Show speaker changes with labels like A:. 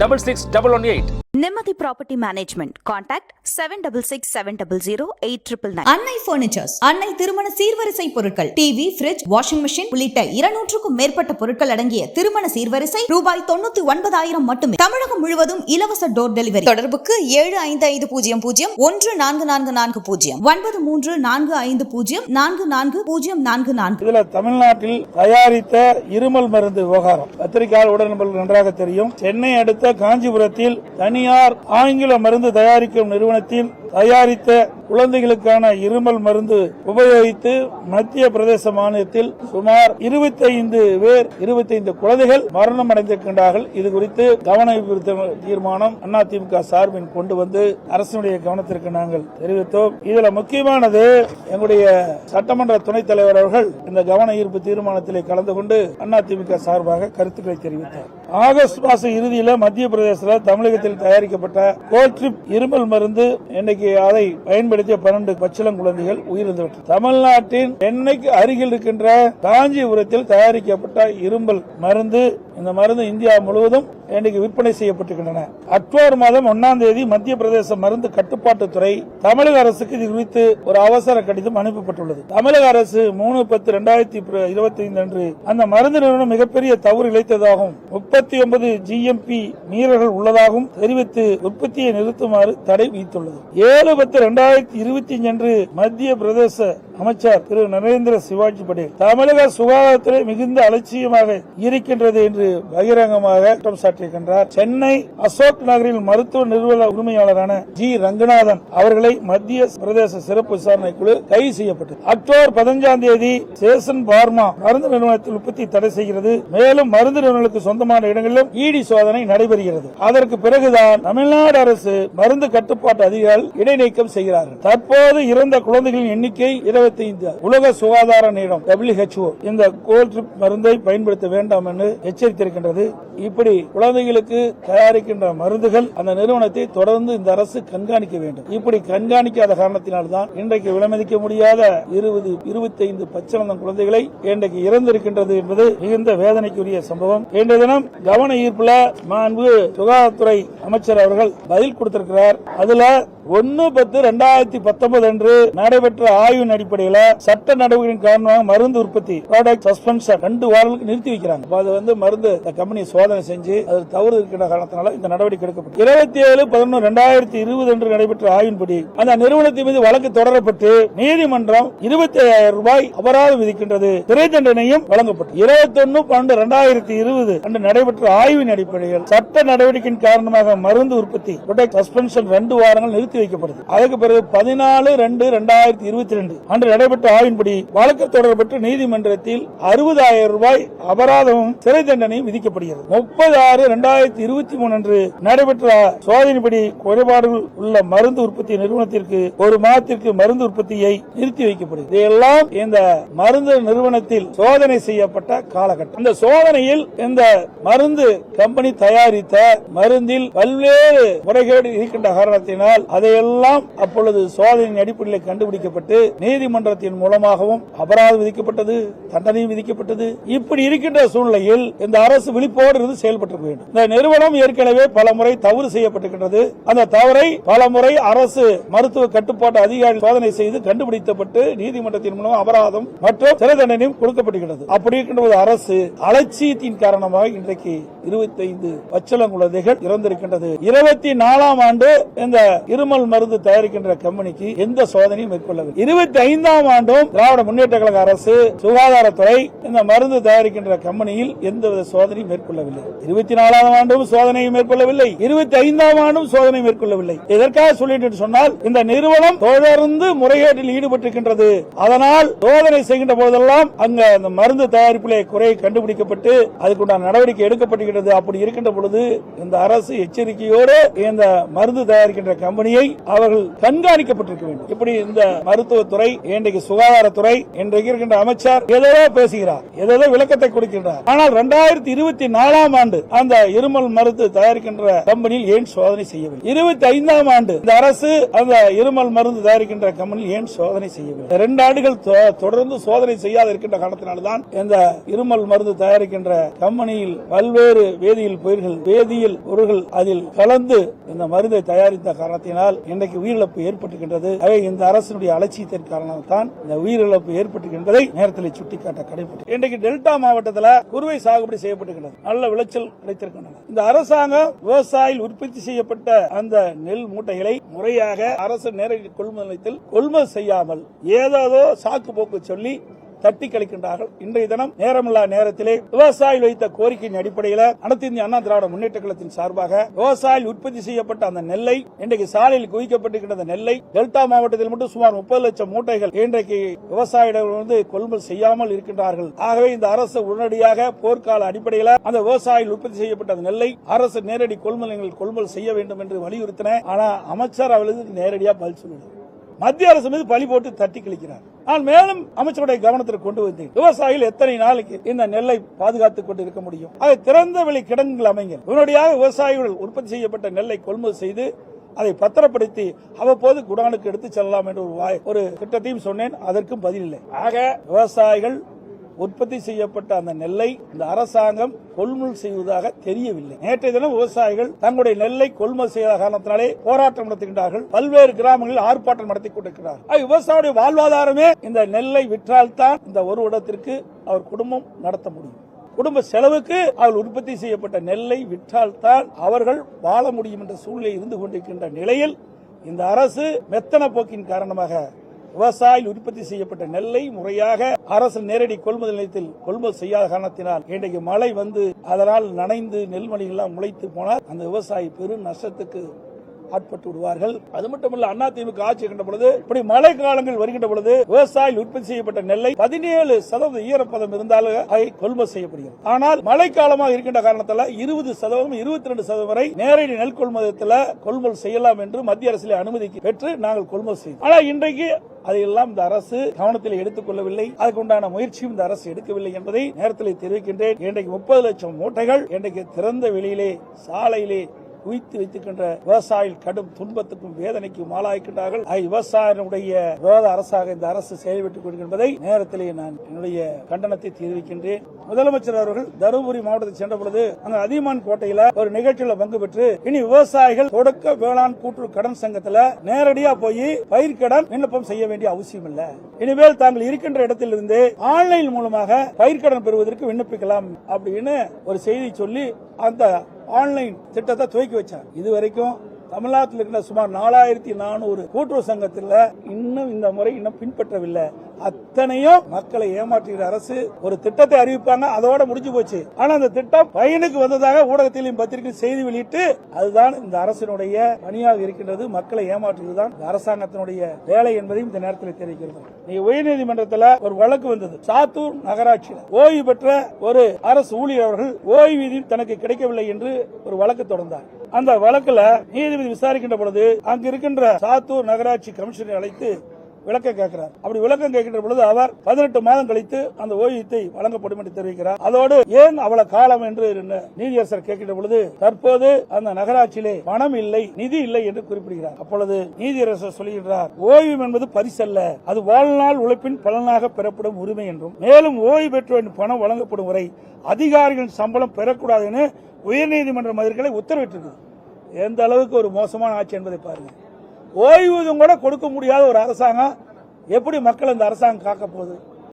A: double six double one eight
B: Nimmathi property management contact seven double six seven double zero eight triple nine
C: Annai furnitures Annai திருமண சீர்வரிசை பொருட்கள். TV fridge washing machine உள்ளிட்ட இருநூற்றுக்கும் மேற்பட்ட பொருட்கள் அடங்கிய திருமண சீர்வரிசை ரூபாய் தொண்ணூத்தி ஒன்பதாயிரம் மட்டுமே. தமிழகம் முழுவதும் இலவச டோர் டெலிவரி தொடர்புக்கு ஏழு ஐந்து ஐந்து பூஜ்ஜியம் பூஜ்ஜியம் ஒன்று நான்கு நான்கு நான்கு பூஜ்ஜியம். ஒன்பது மூன்று நான்கு ஐந்து பூஜ்ஜியம் நான்கு நான்கு பூஜ்ஜியம் நான்கு நான்கு.
D: இதுல தமிழ்நாட்டில் தயாரித்த இருமல் மருந்து விவகாரம். பத்திரிகையாளர் உடல் நன்றாக தெரியும். சென்னை அடுத்த காஞ்சிபுரத்தில் தனியார் ஆங்கில மருந்து தயாரிக்கும் நிறுவனத்தில் தயாரித்த குழந்தைகளுக்கான இருமல் மருந்து உபயோகித்து மத்திய பிரதேச மாநிலத்தில் சுமார் 25 பேர் 25 குழந்தைகள் மரணம் அடைந்திருக்கின்றார்கள். இது குறித்து கவன தீர்மானம் அதிமுக சார்பில் கொண்டு வந்து அரசினுடைய கவனத்திற்கு நாங்கள் தெரிவித்தோம். இதுல முக்கியமானது எங்களுடைய சட்டமன்ற துணைத் தலைவர் அவர்கள் இந்த கவன ஈர்ப்பு தீர்மானத்திலே கலந்து கொண்டு அதிமுக சார்பாக கருத்துக்களை தெரிவித்தார். ஆகஸ்ட் மாசம் இறுதியில மத்திய பிரதேசத்தில் தமிழகத்தில் தயாரிக்கப்பட்ட கோட்ரிப் இருமல் மருந்து இன்னைக்கு அதை பயன்படுத்திய பன்னெண்டு பச்சிளம் குழந்தைகள் உயிரிழந்துவிட்டது தமிழ்நாட்டின் எண்ணெய்க்கு அருகில் இருக்கின்ற காஞ்சிபுரத்தில் தயாரிக்கப்பட்ட இருமல் மருந்து இந்த மருந்து இந்தியா முழுவதும் இன்னைக்கு விற்பனை செய்யப்பட்டிருக்கின்றன. அக்டோபர் மாதம் ஒன்னாம் தேதி மத்திய பிரதேச மருந்து கட்டுப்பாட்டுத்துறை தமிழக அரசுக்கு இது குறித்து ஒரு அவசர கடிதம் அனுப்பப்பட்டுள்ளது. தமிழக அரசு மூணு பத்து இரண்டாயிரத்தி இருபத்தி ஐந்து அன்று அந்த மருந்து நிறுவனம் மிகப்பெரிய தவறு இழைத்ததாகவும் முப்பத்தி ஒன்பது ஜிஎம்பி மீறல்கள் உள்ளதாகவும் தெரிவித்து உற்பத்தியை நிறுத்துமாறு தடை விதித்துள்ளது. ஏழு பத்து இரண்டாயிரத்தி இருபத்தி அஞ்சு அன்று மத்திய பிரதேச அமைச்சர் திரு நரேந்திர சிவாஜி படேல் தமிழக சுகாதாரத்துறை மிகுந்த அலட்சியமாக இருக்கின்றது என்று பகிரங்கமாக குற்றம் சாட்டியிருக்கின்றார். சென்னை அசோக் நகரில் மருத்துவ நிறுவன உரிமையாளரான ஜி ரங்கநாதன் அவர்களை மத்திய பிரதேச சிறப்பு விசாரணை குழு கைது செய்யப்பட்டது. அக்டோபர் பதினஞ்சாம் தேதி சேசன் பார்மா மருந்து நிறுவனத்தில் உற்பத்தி தடை செய்கிறது. மேலும் மருந்து நிறுவனங்களுக்கு சொந்தமான இடங்களிலும் இடி சோதனை நடைபெறுகிறது. அதற்கு பிறகுதான் தமிழ்நாடு அரசு மருந்து கட்டுப்பாட்டு அதிகாரிகள் இடைநீக்கம் செய்கிறார்கள். தற்போது இறந்த குழந்தைகளின் எண்ணிக்கை இருபத்தி ஐந்து உலக சுகாதார நிலையம் டபிள்யூஹெச்ஓ இந்த கோல்ட்ரிப் மருந்தை பயன்படுத்த வேண்டாம் என்று எச்சரித்திருக்கின்றது. இப்படி குழந்தைகளுக்கு தயாரிக்கின்ற மருந்துகள் அந்த நிறுவனத்தை தொடர்ந்து இந்த அரசு கண்காணிக்க வேண்டும். இப்படி கண்காணிக்காத காரணத்தினால்தான் இன்றைக்கு விலமதிக்க முடியாத இருபது இருபத்தி ஐந்து குழந்தைகளை இன்றைக்கு இறந்திருக்கின்றது என்பது மிகுந்த வேதனைக்குரிய சம்பவம். இன்றைய தினம் கவன ஈர்ப்புல மாண்பு சுகாதாரத்துறை அமைச்சர் அவர்கள் பதில் கொடுத்திருக்கிறார். அதுல ஒன்னு பத்து ரெண்டாயிரத்தி பத்தொன்பது அன்று நடைபெற்ற ஆய்வின் அடிப்படையில் சட்ட நடவடிக்கையின் காரணமாக மருந்து உற்பத்தி ப்ராடக்ட் சஸ்பென்ஷன் ரெண்டு வாரங்களுக்கு நிறுத்தி வைக்கிறாங்க. அது வந்து மருந்து கம்பெனி சோதனை செஞ்சு அது தவறு இருக்கிற காரணத்தினால இந்த நடவடிக்கை எடுக்கப்பட்டது. இருபத்தி ஏழு பதினொன்று ரெண்டாயிரத்தி இருபது அன்று நடைபெற்ற ஆய்வின்படி அந்த நிறுவனத்தின் மீது வழக்கு தொடரப்பட்டு நீதிமன்றம் இருபத்தி ஐயாயிரம் ரூபாய் அபராதம் விதிக்கின்றது. சிறை தண்டனையும் வழங்கப்பட்டது இருபத்தி ஒன்னு பன்னெண்டு ரெண்டாயிரத்தி இருபது அன்று நடைபெற்ற ஆய்வின் அடிப்படையில் சட்ட நடவடிக்கையின் காரணமாக மருந்து உற்பத்தி ப்ராடக்ட் சஸ்பென்ஷன் ரெண்டு வாரங்கள் நிறுத்தி வைக்கப்படுது. அதற்கு பிறகு பதினாலு ரெண்டு ரெண்டாயிரத்தி இருபத்தி ரெண்டு அன்று நடைபெற்ற ஆய்வின்படி வழக்கு தொடரப்பட்டு நீதிமன்றத்தில் அறுபதாயிரம் ரூபாய் அபராதமும் சிறை தண்டனையும் விதிக்கப்படுகிறது. முப்பது ஆறு இரண்டாயிரத்தி இருபத்தி மூணு அன்று நடைபெற்ற சோதனைப்படி குறைபாடுகள் உள்ள மருந்து உற்பத்தி நிறுவனத்திற்கு ஒரு மாதத்திற்கு மருந்து உற்பத்தியை நிறுத்தி வைக்கப்படுகிறது. இதையெல்லாம் இந்த மருந்து நிறுவனத்தில் சோதனை செய்யப்பட்ட காலகட்டம். இந்த சோதனையில் இந்த மருந்து கம்பெனி தயாரித்த மருந்தில் பல்வேறு முறைகேடு இருக்கின்ற காரணத்தினால் அதையெல்லாம் அப்பொழுது சோதனையின் அடிப்படையில் கண்டுபிடிக்கப்பட்டு நீதிமன்றத்தின் மூலமாகவும் அபராதம் விதிக்கப்பட்டது தண்டனையும் விதிக்கப்பட்டது. இப்படி இருக்கின்ற சூழ்நிலையில் இந்த அரசு விழிப்போடு இருந்து செயல்பட்டு வேண்டும் இந்த நிறுவனம் ஏற்கனவே பல முறை தவறு செய்யப்பட்டிருக்கின்றது. அந்த தவறை பல முறை அரசு மருத்துவ கட்டுப்பாட்டு அதிகாரி சோதனை செய்து கண்டுபிடிக்கப்பட்டு நீதிமன்றத்தின் மூலம் அபராதம் மற்றும் சிறை தண்டனையும் கொடுக்கப்படுகிறது அப்படி இருக்கின்ற ஒரு அரசு அலட்சியத்தின் காரணமாக இன்றைக்கு இருபத்தைந்து பச்சளம் குழந்தைகள் இறந்திருக்கின்றது. இருபத்தி நாலாம் ஆண்டு இந்த இருமல் மருந்து தயாரிக்கின்ற கம்பெனிக்கு எந்த சோதனையும் மேற்கொள்ளவில்லை. இருபத்தி ஐந்தாம் ஆண்டும் திராவிட முன்னேற்ற கழக அரசு சுகாதாரத்துறை இந்த மருந்து தயாரிக்கின்ற கம்பெனியில் எந்தவித சோதனையும் மேற்கொள்ளவில்லை. இருபத்தி நாலாம் ஆண்டும் சோதனையை மேற்கொள்ளவில்லை. இருபத்தி ஐந்தாம் ஆண்டும் சோதனை மேற்கொள்ளவில்லை. எதற்காக சொல்லிட்டு சொன்னால் இந்த நிறுவனம் தொடர்ந்து முறைகேட்டில் ஈடுபட்டிருக்கின்றது. அதனால் சோதனை செய்கின்ற போதெல்லாம் அங்க அந்த மருந்து தயாரிப்பிலே குறை கண்டுபிடிக்கப்பட்டு அதுக்குண்டான நடவடிக்கை இருக்கிறது அப்படி இருக்கின்ற பொழுது இந்த அரசு எச்சரிக்கையோடு இந்த மருந்து தயாரிக்கின்ற கம்பெனியை அவர்கள் கண்காணிக்கப்பட்டிருக்க வேண்டும். இப்படி இந்த மருத்துவத்துறை இன்றைக்கு சுகாதாரத்துறை இன்றைக்கு இருக்கின்ற அமைச்சர் ஏதோ பேசுகிறார் ஏதோ விளக்கத்தை கொடுக்கின்றார். ஆனால் இரண்டாயிரத்தி இருபத்தி நாலாம் ஆண்டு அந்த இருமல் மருந்து தயாரிக்கின்ற கம்பெனியில் ஏன் சோதனை செய்யவில்லை? இருபத்தி ஐந்தாம் ஆண்டு இந்த அரசு அந்த இருமல் மருந்து தயாரிக்கின்ற கம்பெனியில் ஏன் சோதனை செய்யவில்லை? இரண்டு ஆண்டுகள் தொடர்ந்து சோதனை செய்யாத இருக்கின்ற காரணத்தினால்தான் இந்த இருமல் மருந்து தயாரிக்கின்ற கம்பெனியில் பல்வேறு வேதியியல் பயிர்கள் வேதியியல் பொருள்கள் அதில் கலந்து இந்த மருந்தை தயாரித்த காரணத்தினால் இன்றைக்கு உயிரிழப்பு ஏற்பட்டிருக்கின்றது. ஆகவே இந்த அரசினுடைய அலட்சியத்தின் காரணம்தான் இந்த உயிரிழப்பு ஏற்பட்டிருக்கின்றதை நேரத்தில் சுட்டிக்காட்ட கடைபிடி இன்றைக்கு டெல்டா மாவட்டத்தில் குறுவை சாகுபடி செய்யப்பட்டிருக்கிறது நல்ல விளைச்சல் கிடைத்திருக்கின்றன இந்த அரசாங்கம் விவசாயிகள் உற்பத்தி செய்யப்பட்ட அந்த நெல் மூட்டைகளை முறையாக அரசு நேரடி கொள்முதல் நிலையத்தில் கொள்முதல் செய்யாமல் ஏதாவது சாக்கு போக்கு சொல்லி தட்டி கழிக்கின்றார்கள். இன்றைய தினம் நேரமில்லா நேரத்திலே விவசாயிகள் வைத்த கோரிக்கையின் அடிப்படையில் அனைத்து இந்திய அண்ணா திராவிட முன்னேற்ற கழகத்தின் சார்பாக விவசாயிகள் உற்பத்தி செய்யப்பட்ட அந்த நெல்லை இன்றைக்கு சாலையில் குவிக்கப்பட்டிருக்கின்ற அந்த நெல்லை டெல்டா மாவட்டத்தில் மட்டும் சுமார் முப்பது லட்சம் மூட்டைகள் இன்றைக்கு விவசாயிகள் வந்து கொள்முதல் செய்யாமல் இருக்கின்றார்கள். ஆகவே இந்த அரசு உடனடியாக போர்க்கால அடிப்படையில் அந்த விவசாயிகள் உற்பத்தி செய்யப்பட்ட அந்த நெல்லை அரசு நேரடி கொள்முதல் கொள்முதல் செய்ய வேண்டும் என்று வலியுறுத்தின. ஆனால் அமைச்சர் அவர்களுக்கு நேரடியாக பதில் சொல்லல. மத்திய அரசு மீது பழி போட்டு தட்டி கழிக்கிறார். நான் மேலும் அமைச்சருடைய கவனத்திற்கு கொண்டு வந்தேன். விவசாயிகள் எத்தனை நாளைக்கு இந்த நெல்லை பாதுகாத்துக் கொண்டு இருக்க முடியும்? அதை திறந்த வெளி கிடங்குகள் அமைங்க உடனடியாக விவசாயிகள் உற்பத்தி செய்யப்பட்ட நெல்லை கொள்முதல் செய்து அதை பத்திரப்படுத்தி அவ்வப்போது குடானுக்கு எடுத்து செல்லலாம் என்று ஒரு வாய்- ஒரு திட்டத்தையும் சொன்னேன். அதற்கும் பதில் இல்லை. ஆக விவசாயிகள் உற்பத்தி செய்யப்பட்ட அந்த நெல்லை இந்த அரசாங்கம் கொள்முதல் செய்வதாக தெரியவில்லை. நேற்றைய தினம் விவசாயிகள் தங்களுடைய நெல்லை கொள்முதல் செய்த காரணத்தினாலே போராட்டம் நடத்துகின்றார்கள். பல்வேறு கிராமங்களில் ஆர்ப்பாட்டம் நடத்தி கொண்டிருக்கிறார்கள். ஆக, விவசாயியுடைய வாழ்வாதாரமே இந்த நெல்லை விற்றால்தான் இந்த ஒரு இடத்திற்கு அவர் குடும்பம் நடத்த முடியும். குடும்ப செலவுக்கு அவர்கள் உற்பத்தி செய்யப்பட்ட நெல்லை விற்றால்தான் அவர்கள் வாழ முடியும் என்ற சூழ்நிலை இருந்து கொண்டிருக்கின்ற நிலையில் இந்த அரசு மெத்தன போக்கின் காரணமாக விவசாயிகள் உற்பத்தி செய்யப்பட்ட நெல்லை முறையாக அரசு நேரடி கொள்முதல் நிலையத்தில் கொள்முதல் செய்யாத காரணத்தினால் இன்றைக்கு மழை வந்து அதனால் நனைந்து நெல்மணிகள் எல்லாம் முளைத்து போனால் அந்த விவசாயி பெரும் நஷ்டத்துக்கு ஆட்பட்டு விடுவார்கள். அது மட்டுமல்ல அண்ணா திமுக ஆட்சி கண்ட பொழுது இப்படி மழை காலங்கள் வருகின்ற பொழுது விவசாயிகள் உற்பத்தி செய்யப்பட்ட நெல்லை பதினேழு சதவீத ஈரப்பதம் இருந்தாலும் அதை கொள்முதல் செய்யப்படுகிறது. ஆனால் மழை காலமாக இருக்கின்ற காரணத்தால் இருபது சதவீதம் இருபத்தி ரெண்டு சதவீதம் வரை நேரடி நெல் கொள்முதலத்தில் கொள்முதல் செய்யலாம் என்று மத்திய அரசில் அனுமதி பெற்று நாங்கள் கொள்முதல் செய்தோம். ஆனால் இன்றைக்கு அதையெல்லாம் இந்த அரசு கவனத்தில் எடுத்துக் கொள்ளவில்லை முயற்சியும் இந்த அரசு எடுக்கவில்லை என்பதை நேரத்தில் தெரிவிக்கின்றேன். இன்றைக்கு முப்பது லட்சம் மூட்டைகள் இன்றைக்கு திறந்த வெளியிலே சாலையிலே குவித்து வைத்துக்கின்ற விவசாயிகள் கடும் துன்பத்துக்கும் வேதனைக்கும் ஆளாயிருக்கின்றார்கள் ஆக விவசாயினுடைய விரோத அரசாக இந்த அரசு செயல்பட்டுக் கொண்டிருப்பதை நேரத்திலேயே நான் என்னுடைய கண்டனத்தை தெரிவிக்கின்றேன். முதலமைச்சர் அவர்கள் தருமபுரி மாவட்டத்தை சென்ற பொழுது அங்க அதியமான் கோட்டையில ஒரு நிகழ்ச்சியில பங்கு பெற்று இனி விவசாயிகள் தொடக்க வேளாண் கூட்டுறவு கடன் சங்கத்துல நேரடியா போய் பயிர்க்கடன் விண்ணப்பம் செய்ய வேண்டிய அவசியம் இல்ல இனிமேல் தாங்கள் இருக்கின்ற இடத்திலிருந்து ஆன்லைன் மூலமாக பயிர்க்கடன் பெறுவதற்கு விண்ணப்பிக்கலாம் அப்படின்னு ஒரு செய்தி சொல்லி அந்த ஆன்லைன் திட்டத்தை துவக்கி வச்சார். இது வரைக்கும் தமிழ்நாட்டில் இருக்கிற சுமார் நாலாயிரத்தி நானூறு கூட்டுறவு சங்கத்தில் இன்னும் இந்த முறை இன்னும் பின்பற்றவில்லை. அத்தனையும் மக்களை ஏமாற்றுகிற அரசு ஒரு திட்டத்தை அறிவிப்பாங்க. அதோட முடிஞ்சு போச்சு. ஆனா அந்த திட்டம் பயனுக்கு வந்ததாக ஊடகத்திலையும் பத்திரிகை செய்தி வெளியிட்டு அதுதான் இந்த அரசினுடைய பணியாக இருக்கின்றது. மக்களை ஏமாற்றுவதுதான் இந்த அரசாங்கத்தினுடைய வேலை என்பதையும் இந்த நேரத்தில் தெரிவிக்கிறது. நீ உயர்நீதிமன்றத்தில் ஒரு வழக்கு வந்தது. சாத்தூர் நகராட்சியில் ஓய்வு பெற்ற ஒரு அரசு ஊழியர் அவர்கள் ஓய்வூதியம் தனக்கு கிடைக்கவில்லை என்று ஒரு வழக்கு தொடர்ந்தார். அந்த வழக்குல நீதிபதி விசாரிக்கின்ற பொழுது அங்கு இருக்கின்ற சாத்தூர் நகராட்சி கமிஷனை அழைத்து விளக்கம் கேட்கிறார். அப்படி விளக்கம் கேட்கின்ற பொழுது அவர் பதினெட்டு மாதம் கழித்து அந்த ஓய்வூதியத்தை வழங்கப்படும் என்று தெரிவிக்கிறார். அதோடு ஏன் அவ்வளவு காலம் என்று நீதியரசர் கேட்கின்ற பொழுது தற்போது அந்த நகராட்சியிலே பணம் இல்லை நிதி இல்லை என்று குறிப்பிடுகிறார். அப்பொழுது நீதியரசர் சொல்லுகிறார் ஓய்வு என்பது பரிசல்ல. அது வாழ்நாள் உழைப்பின் பலனாக பெறப்படும் உரிமை என்றும் மேலும் ஓய்வு பெற்றோரின் பணம் வழங்கப்படும் வரை அதிகாரிகளின் சம்பளம் பெறக்கூடாது என உயர்நீதிமன்ற மதுரைகளை உத்தரவிட்டிருக்கிறது. எந்த அளவுக்கு ஒரு மோசமான ஆட்சி என்பதை பாருங்க. ஓய்வூதியம் கூட கொடுக்க முடியாத ஒரு அரசாங்கம் எப்படி மக்கள் இந்த அரசாங்கம் காக்க போகுது?